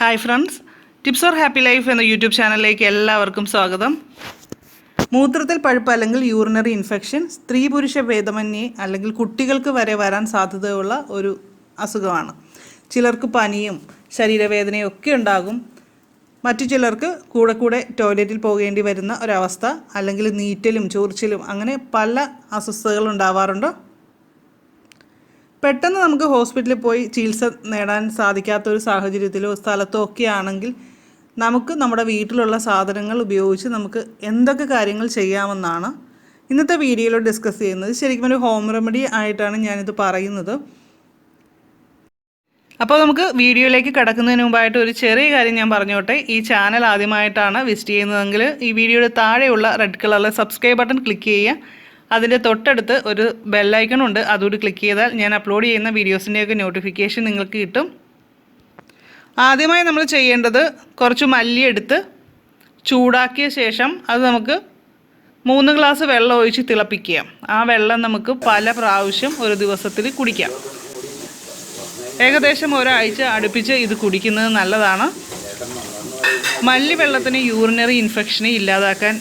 Hi friends tips or happy life എന്ന YouTube ചാനലിലേക്ക് എല്ലാവർക്കും സ്വാഗതം. മൂത്രത്തിൽ പഴുപ്പ് അല്ലെങ്കിൽ യൂറിനറി ഇൻഫെക്ഷൻ സ്ത്രീ പുരുഷ ഭേദമന്യേ അല്ലെങ്കിൽ കുട്ടികൾക്ക് വരെ വരാൻ സാധ്യതയുള്ള ഒരു അസുഖമാണ്. ചിലർക്ക് പനിയും ശരീരവേദനയും ഒക്കെ ഉണ്ടാകും. മറ്റു ചിലർക്ക് കൂടെ കൂടെ ടോയ്ലറ്റിൽ പോകേണ്ടി വരുന്ന ഒരവസ്ഥ അല്ലെങ്കിൽ നീറ്റലും ചൊറിച്ചിലും അങ്ങനെ പല അസ്വസ്ഥതകൾ ഉണ്ടാവാറുണ്ട്. പെട്ടെന്ന് നമുക്ക് ഹോസ്പിറ്റലിൽ പോയി ചികിത്സ നേടാൻ സാധിക്കാത്ത ഒരു സാഹചര്യത്തിലോ സ്ഥലത്തോ ഒക്കെ ആണെങ്കിൽ നമുക്ക് നമ്മുടെ വീട്ടിലുള്ള സാധനങ്ങൾ ഉപയോഗിച്ച് നമുക്ക് എന്തൊക്കെ കാര്യങ്ങൾ ചെയ്യാമെന്നാണ് ഇന്നത്തെ വീഡിയോയിൽ ഡിസ്കസ് ചെയ്യുന്നത്. ശരിക്കും ഒരു ഹോം റെമഡി ആയിട്ടാണ് ഞാനിത് പറയുന്നത്. അപ്പോൾ നമുക്ക് വീഡിയോയിലേക്ക് കിടക്കുന്നതിന് മുമ്പായിട്ട് ഒരു ചെറിയ കാര്യം ഞാൻ പറഞ്ഞോട്ടെ. ഈ ചാനൽ ആദ്യമായിട്ടാണ് വിസിറ്റ് ചെയ്യുന്നതെങ്കിൽ ഈ വീഡിയോയുടെ താഴെയുള്ള റെഡ് കളറിലെ സബ്സ്ക്രൈബ് ബട്ടൺ ക്ലിക്ക് ചെയ്യുക. അതിന്റെ തൊട്ടടുത്ത് ഒരു ബെല്ലൈക്കൺ ഉണ്ട്. അതുകൂടി ക്ലിക്ക് ചെയ്താൽ ഞാൻ അപ്ലോഡ് ചെയ്യുന്ന വീഡിയോസിന്റെയൊക്കെ നോട്ടിഫിക്കേഷൻ നിങ്ങൾക്ക് കിട്ടും. ആദ്യമായി നമ്മൾ ചെയ്യേണ്ടത് കുറച്ച് മല്ലി എടുത്ത് ചൂടാക്കിയ ശേഷം അത് നമുക്ക് മൂന്ന് ഗ്ലാസ് വെള്ളം ഒഴിച്ച് തിളപ്പിക്കുക ആ വെള്ളം നമുക്ക് പല പ്രാവശ്യം ഒരു ദിവസത്തിൽ കുടിക്കാം. ഏകദേശം ഒരാഴ്ച അടുപ്പിച്ച് ഇത് കുടിക്കുന്നത് നല്ലതാണ്. മല്ലി വെള്ളത്തിന് യൂറിനറി ഇൻഫെക്ഷനെ ഇല്ലാതാക്കാൻ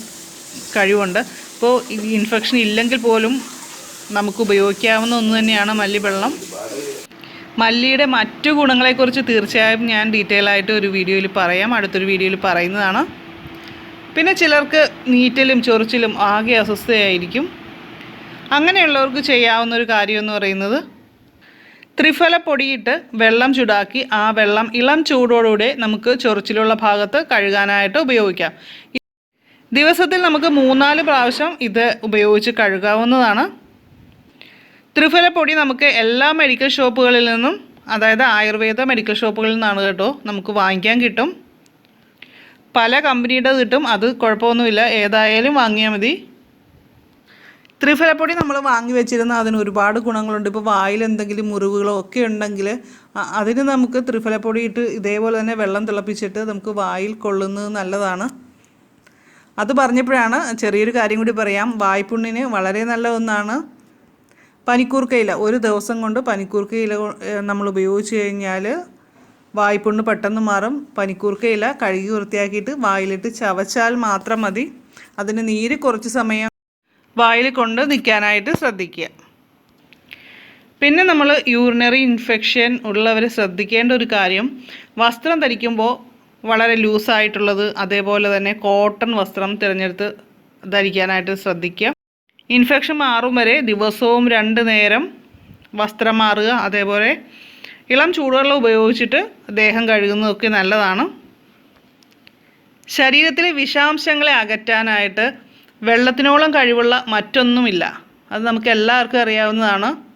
കഴിവുണ്ട്. ഇപ്പോൾ ഇൻഫെക്ഷൻ ഇല്ലെങ്കിൽ പോലും നമുക്ക് ഉപയോഗിക്കാവുന്ന ഒന്ന് തന്നെയാണ് മല്ലി വെള്ളം മല്ലിയുടെ മറ്റു ഗുണങ്ങളെക്കുറിച്ച് തീർച്ചയായും ഞാൻ ഡീറ്റെയിൽ ആയിട്ട് ഒരു വീഡിയോയിൽ പറയാം. അടുത്തൊരു വീഡിയോയിൽ പറയുന്നതാണ്. പിന്നെ ചിലർക്ക് നീറ്റലും ചൊറിച്ചിലും ആകെ അസ്വസ്ഥയായിരിക്കും. അങ്ങനെയുള്ളവർക്ക് ചെയ്യാവുന്ന ഒരു കാര്യമെന്ന് പറയുന്നത് ത്രിഫല പൊടിയിട്ട് വെള്ളം ചൂടാക്കി ആ വെള്ളം ഇളം ചൂടോടുകൂടെ നമുക്ക് ചൊറിച്ചിലുള്ള ഭാഗത്ത് കഴുകാനായിട്ട് ഉപയോഗിക്കാം. ദിവസത്തിൽ നമുക്ക് മൂന്നാൽ പ്രാവശ്യം ഇത് ഉപയോഗിച്ച് കഴുകാവുന്നതാണ്. ത്രിഫലപ്പൊടി നമുക്ക് എല്ലാ മെഡിക്കൽ ഷോപ്പുകളിൽ നിന്നും അതായത് ആയുർവേദ മെഡിക്കൽ ഷോപ്പുകളിൽ നിന്നാണ് കേട്ടോ നമുക്ക് വാങ്ങിക്കാൻ കിട്ടും. പല കമ്പനിയുടെ കിട്ടും അത് കുഴപ്പമൊന്നുമില്ല. ഏതായാലും വാങ്ങിയാൽ മതി. ത്രിഫലപ്പൊടി നമ്മൾ വാങ്ങി വെച്ചിരുന്ന അതിന് ഒരുപാട് ഗുണങ്ങളുണ്ട്. ഇപ്പോൾ വായിൽ എന്തെങ്കിലും മുറിവുകളോ ഒക്കെ ഉണ്ടെങ്കിൽ അതിന് നമുക്ക് ത്രിഫലപ്പൊടി ഇട്ട് ഇതേപോലെ തന്നെ വെള്ളം തിളപ്പിച്ചിട്ട് നമുക്ക് വായിൽ കൊള്ളുന്നത് നല്ലതാണ്. അത് പറഞ്ഞപ്പോഴാണ് ചെറിയൊരു കാര്യം കൂടി പറയാം. വായ്പുണ്ണിന് വളരെ നല്ല ഒന്നാണ്. പനിക്കൂർക്കയില ഒരു ദിവസം കൊണ്ട് പനിക്കൂർക്കയില നമ്മൾ ഉപയോഗിച്ച് കഴിഞ്ഞാൽ വായ്പുണ്ണ് പെട്ടെന്ന് മാറും. പനിക്കൂർക്കയില കഴുകി വൃത്തിയാക്കിയിട്ട് വായിലിട്ട് ചവച്ചാൽ മാത്രം മതി. അതിന് നീര് കുറച്ച് സമയം വായിൽ കൊണ്ട് നിൽക്കാനായിട്ട് ശ്രദ്ധിക്കുക. പിന്നെ നമ്മൾ യൂറിനറി ഇൻഫെക്ഷൻ ഉള്ളവർ ശ്രദ്ധിക്കേണ്ട ഒരു കാര്യം വസ്ത്രം ധരിക്കുമ്പോൾ വളരെ ലൂസായിട്ടുള്ളത് അതേപോലെ തന്നെ കോട്ടൺ വസ്ത്രം തിരഞ്ഞെടുത്ത് ധരിക്കാനായിട്ട് ശ്രദ്ധിക്കുക. ഇൻഫെക്ഷൻ മാറും വരെ ദിവസവും രണ്ട് നേരം വസ്ത്രം മാറുക. അതേപോലെ ഇളം ചൂടുവെള്ളം ഉപയോഗിച്ചിട്ട് ദേഹം കഴുകുന്നതൊക്കെ നല്ലതാണ്. ശരീരത്തിലെ വിഷാംശങ്ങളെ അകറ്റാനായിട്ട് വെള്ളത്തിനോളം കഴിവുള്ള മറ്റൊന്നുമില്ല. അത് നമുക്ക് എല്ലാവർക്കും അറിയാവുന്നതാണ്.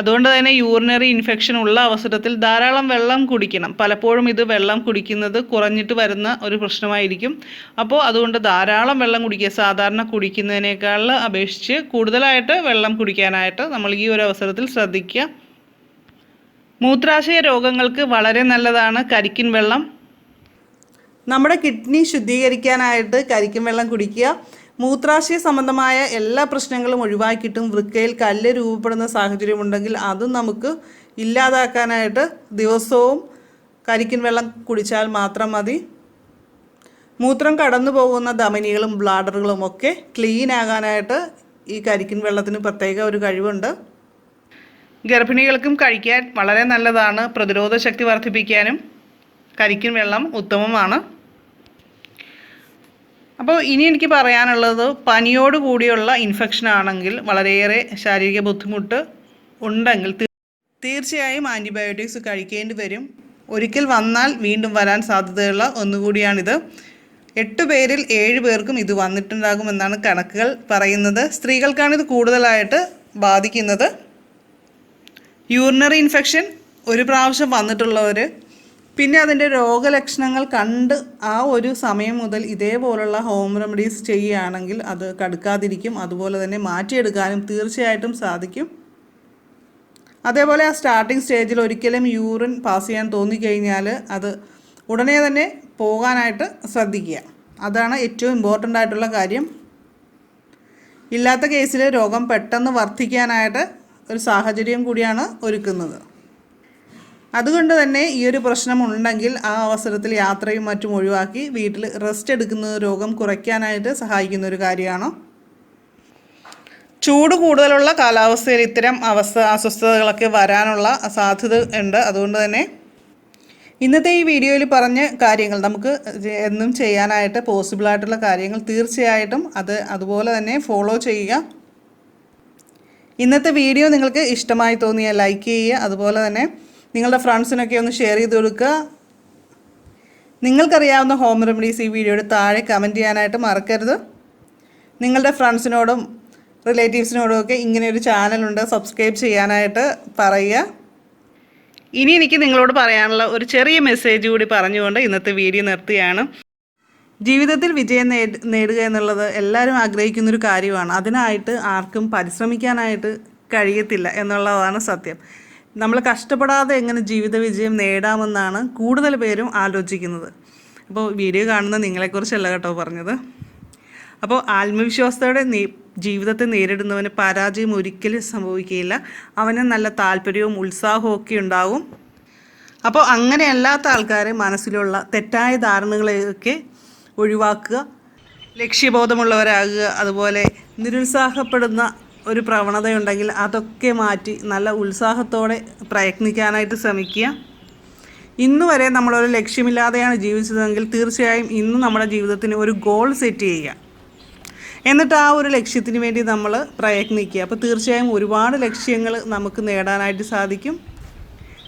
അതുകൊണ്ട് തന്നെ യൂറിനറി ഇൻഫെക്ഷൻ ഉള്ള അവസരത്തിൽ ധാരാളം വെള്ളം കുടിക്കണം. പലപ്പോഴും ഇത് വെള്ളം കുടിക്കുന്നത് കുറഞ്ഞിട്ട് വരുന്ന ഒരു പ്രശ്നമായിരിക്കും. അപ്പോൾ അതുകൊണ്ട് ധാരാളം വെള്ളം കുടിക്കുക സാധാരണ കുടിക്കുന്നതിനേക്കാൾ അപേക്ഷിച്ച് കൂടുതലായിട്ട് വെള്ളം കുടിക്കാനായിട്ട് നമ്മൾ ഈ ഒരു അവസരത്തിൽ ശ്രദ്ധിക്കുക. മൂത്രാശയ രോഗങ്ങൾക്ക് വളരെ നല്ലതാണ് കരിക്കിൻ വെള്ളം. നമ്മുടെ കിഡ്നി ശുദ്ധീകരിക്കാനായിട്ട് കരിക്കിൻ വെള്ളം കുടിക്കുക. മൂത്രാശയ സംബന്ധമായ എല്ലാ പ്രശ്നങ്ങളും ഒഴിവാക്കിയിട്ടും വൃക്കയിൽ കല്ല് രൂപപ്പെടുന്ന സാഹചര്യമുണ്ടെങ്കിൽ അതും നമുക്ക് ഇല്ലാതാക്കാനായിട്ട് ദിവസവും കരിക്കിൻ വെള്ളം കുടിച്ചാൽ മാത്രം മതി. മൂത്രം കടന്നു പോകുന്ന ധമനികളും ബ്ലാഡറുകളും ഒക്കെ ക്ലീൻ ആകാനായിട്ട് ഈ കരിക്കിൻ വെള്ളത്തിന് പ്രത്യേക ഒരു കഴിവുണ്ട്. ഗർഭിണികൾക്കും കഴിക്കാൻ വളരെ നല്ലതാണ്. പ്രതിരോധ ശക്തി വർദ്ധിപ്പിക്കാനും കരിക്കിൻ വെള്ളം ഉത്തമമാണ്. അപ്പോൾ ഇനി എനിക്ക് പറയാനുള്ളത് പനിയോട് കൂടിയുള്ള ഇൻഫെക്ഷൻ ആണെങ്കിൽ വളരെയേറെ ശാരീരിക ബുദ്ധിമുട്ട് ഉണ്ടെങ്കിൽ തീർച്ചയായും ആന്റിബയോട്ടിക്സ് കഴിക്കേണ്ടി വരും. ഒരിക്കൽ വന്നാൽ വീണ്ടും വരാൻ സാധ്യതയുള്ള ഒന്നുകൂടിയാണിത്. എട്ട് പേരിൽ ഏഴ് പേർക്കും ഇത് വന്നിട്ടുണ്ടാകുമെന്നാണ് കണക്കുകൾ പറയുന്നത്. സ്ത്രീകൾക്കാണ് ഇത് കൂടുതലായിട്ട് ബാധിക്കുന്നത്. യൂറിനറി ഇൻഫെക്ഷൻ ഒരു പ്രാവശ്യം വന്നിട്ടുള്ളവർ പിന്നെ അതിന്റെ രോഗലക്ഷണങ്ങൾ കണ്ട് ആ ഒരു സമയം മുതൽ ഇതേപോലുള്ള ഹോം റെമഡീസ് ചെയ്യുകയാണെങ്കിൽ അത് കടുക്കാതിരിക്കും. അതുപോലെ തന്നെ മാറ്റിയെടുക്കാനും തീർച്ചയായിട്ടും സാധിക്കും. അതേപോലെ ആ സ്റ്റാർട്ടിംഗ് സ്റ്റേജിൽ ഒരിക്കലും യൂറിൻ പാസ് ചെയ്യാൻ തോന്നിക്കഴിഞ്ഞാൽ അത് ഉടനെ തന്നെ പോകാനായിട്ട് ശ്രദ്ധിക്കുക. അതാണ് ഏറ്റവും ഇമ്പോർട്ടന്റ് ആയിട്ടുള്ള കാര്യം. ഇല്ലാത്ത കേസിൽ രോഗം പെട്ടെന്ന് വർദ്ധിക്കാനായിട്ട് ഒരു സാഹചര്യം കൂടിയാണ് ഒരുക്കുന്നത്. അതുകൊണ്ട് തന്നെ ഈ ഒരു പ്രശ്നം ഉണ്ടെങ്കിൽ ആ അവസരത്തിൽ യാത്രയും മറ്റും ഒഴിവാക്കി വീട്ടിൽ റെസ്റ്റ് എടുക്കുന്നത് രോഗം കുറയ്ക്കാനായിട്ട് സഹായിക്കുന്ന ഒരു കാര്യമാണ്? ചൂട് കൂടുതലുള്ള കാലാവസ്ഥയിൽ ഇത്തരം അവസ്ഥ അസ്വസ്ഥതകളൊക്കെ വരാനുള്ള സാധ്യത ഉണ്ട്. അതുകൊണ്ട് തന്നെ ഇന്നത്തെ ഈ വീഡിയോയിൽ പറഞ്ഞ കാര്യങ്ങൾ നമുക്ക് എന്നും ചെയ്യാനായിട്ട് പോസിബിൾ ആയിട്ടുള്ള കാര്യങ്ങൾ തീർച്ചയായിട്ടും അത് അതുപോലെ തന്നെ ഫോളോ ചെയ്യുക. ഇന്നത്തെ വീഡിയോ നിങ്ങൾക്ക് ഇഷ്ടമായി തോന്നിയാൽ ലൈക്ക് ചെയ്യുക. അതുപോലെ തന്നെ നിങ്ങളുടെ ഫ്രണ്ട്സിനൊക്കെ ഒന്ന് ഷെയർ ചെയ്ത് കൊടുക്കുക നിങ്ങൾക്കറിയാവുന്ന ഹോം റെമഡീസ് ഈ വീഡിയോയുടെ താഴെ കമന്റ് ചെയ്യാനായിട്ട് മറക്കരുത്. നിങ്ങളുടെ ഫ്രണ്ട്സിനോടും റിലേറ്റീവ്സിനോടും ഒക്കെ ഇങ്ങനെ ഒരു ചാനലുണ്ട് സബ്സ്ക്രൈബ് ചെയ്യാനായിട്ട് പറയുക. ഇനി എനിക്ക് നിങ്ങളോട് പറയാനുള്ള ഒരു ചെറിയ മെസ്സേജ് കൂടി പറഞ്ഞുകൊണ്ട് ഇന്നത്തെ വീഡിയോ നിർത്തിയാണ്. ജീവിതത്തിൽ വിജയം നേടുക എന്നുള്ളത് എല്ലാവരും ആഗ്രഹിക്കുന്നൊരു കാര്യമാണ്. അതിനായിട്ട് ആർക്കും പരിശ്രമിക്കാനായിട്ട് കഴിയത്തില്ല എന്നുള്ളതാണ് സത്യം. നമ്മൾ കഷ്ടപ്പെടാതെ എങ്ങനെ ജീവിത വിജയം നേടാമെന്നാണ് കൂടുതൽ പേരും ആലോചിക്കുന്നത്. അപ്പോൾ വീഡിയോ കാണുന്ന നിങ്ങളെക്കുറിച്ചല്ല കേട്ടോ പറഞ്ഞത്. അപ്പോൾ ആത്മവിശ്വാസത്തോടെ നീ ജീവിതത്തെ നേരിടുന്നവന് പരാജയം ഒരിക്കലും സംഭവിക്കുകയില്ല. അവന് നല്ല താല്പര്യവും ഉത്സാഹവും ഒക്കെ ഉണ്ടാവും. അപ്പോൾ അങ്ങനെയല്ലാത്ത ആൾക്കാരെ മനസ്സിലുള്ള തെറ്റായ ധാരണകളെയൊക്കെ ഒഴിവാക്കുക. ലക്ഷ്യബോധമുള്ളവരാകുക അതുപോലെ നിരുത്സാഹപ്പെടുന്ന ഒരു പ്രവണതയുണ്ടെങ്കിൽ അതൊക്കെ മാറ്റി നല്ല ഉത്സാഹത്തോടെ പ്രയത്നിക്കാനായിട്ട് ശ്രമിക്കുക. ഇന്ന് വരെ നമ്മളൊരു ലക്ഷ്യമില്ലാതെയാണ് ജീവിച്ചതെങ്കിൽ തീർച്ചയായും ഇന്ന് നമ്മുടെ ജീവിതത്തിന് ഒരു ഗോൾ സെറ്റ് ചെയ്യുക. എന്നിട്ട് ആ ഒരു ലക്ഷ്യത്തിന് വേണ്ടി നമ്മൾ പ്രയത്നിക്കുക. അപ്പോൾ തീർച്ചയായും ഒരുപാട് ലക്ഷ്യങ്ങൾ നമുക്ക് നേടാനായിട്ട് സാധിക്കും.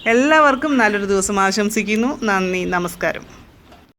എല്ലാവർക്കും നല്ലൊരു ദിവസം ആശംസിക്കുന്നു. നന്ദി. നമസ്കാരം.